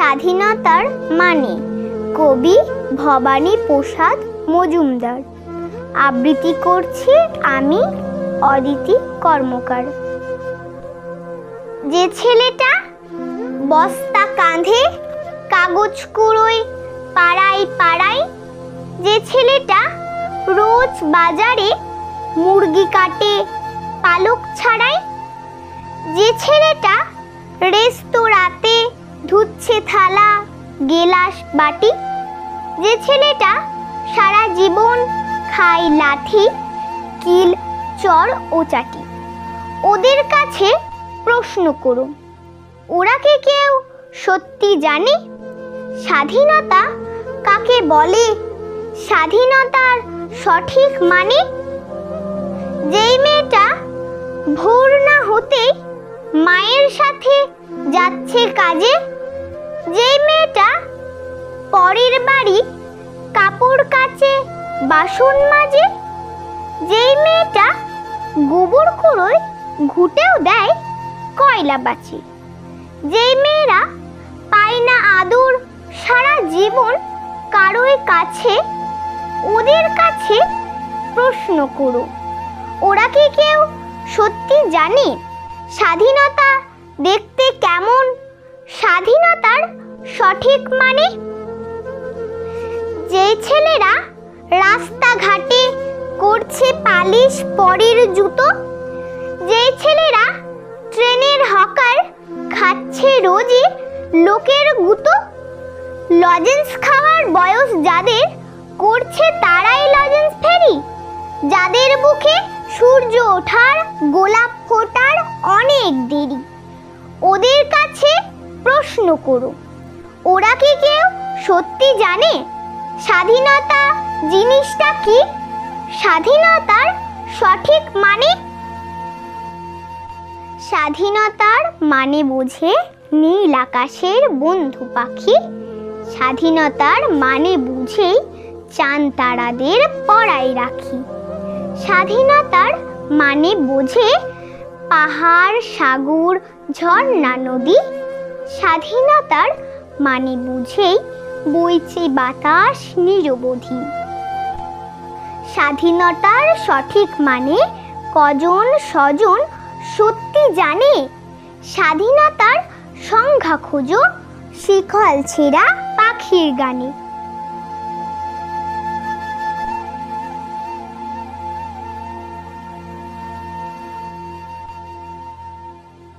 স্বাধীনতার মানে। কবি ভবানী প্রসাদ মজুমদার। আবৃত্তি করছি আমি অদিতি কর্মকার। যে ছেলেটা বস্তা কাঁধে কাগজ কুড়োয় পাড়ায় পাড়ায়, যে ছেলেটা রোজ বাজারে মুরগি কাটে পালক ছাড়ায়, যে ছেলেটা রেস্তোরাঁতে ধুচ্ছে থালা, গেলাস, বাটি। যে ছেলেটা সারা জীবন খায় লাঠি, কিল, চর ও চাটি। ওদের কাছে প্রশ্ন করুন, ওরা কি কেউ সত্যি জানে? স্বাধীনতা কাকে বলে? স্বাধীনতার সঠিক মানে? যেই মেয়েটা ভোর না হতেই মায়ের সাথে যাচ্ছে কাজে যেই মেয়েটা পরের বাড়ি কাপড় কাচে, বাসন মাজে, যেই মেয়েটা গোবর কুড়োয় ঘুটেও দেয় কয়লা বাঁচে যেই মেয়েরা পায় না আদর, সারা জীবন কারোর কাছে, ওদের কাছে প্রশ্ন করো। ওরা কি কেউ সত্যি জানে? স্বাধীনতা দেখতে কেমন? স্বাধীনতার সঠিক মানে? যে ছেলেরা রাস্তাঘাটে করছে পালিশ পরের জুতো, যে ছেলেরা ট্রেনের হকার খাচ্ছে রোজই লোকের গুতো, লজেন্স খাওয়ার বয়স যাদের করছে তারাই লজেন্স ফেরি, যাদের বুকে সূর্য ওঠার করো ওরা কি কেউ? সত্যি জানে? স্বাধীনতা জিনিসটা কি? স্বাধীনতার সঠিক মানে? স্বাধীনতার মানে বোঝে নীল আকাশের বন্ধু পাখি। স্বাধীনতার মানে বুঝেই চান তারাদের পড়ায় রাখি। স্বাধীনতার মানে বোঝে পাহাড়, সাগর, ঝর্ণা, নদী স্বাধীনতার মানে বুঝেই বইছে বাতাস নিরবধি। স্বাধীনতার সঠিক মানে কজন স্বজন সত্যি জানে? স্বাধীনতার সংজ্ঞা খোঁজো শিখল ছেঁড়া পাখির গানে।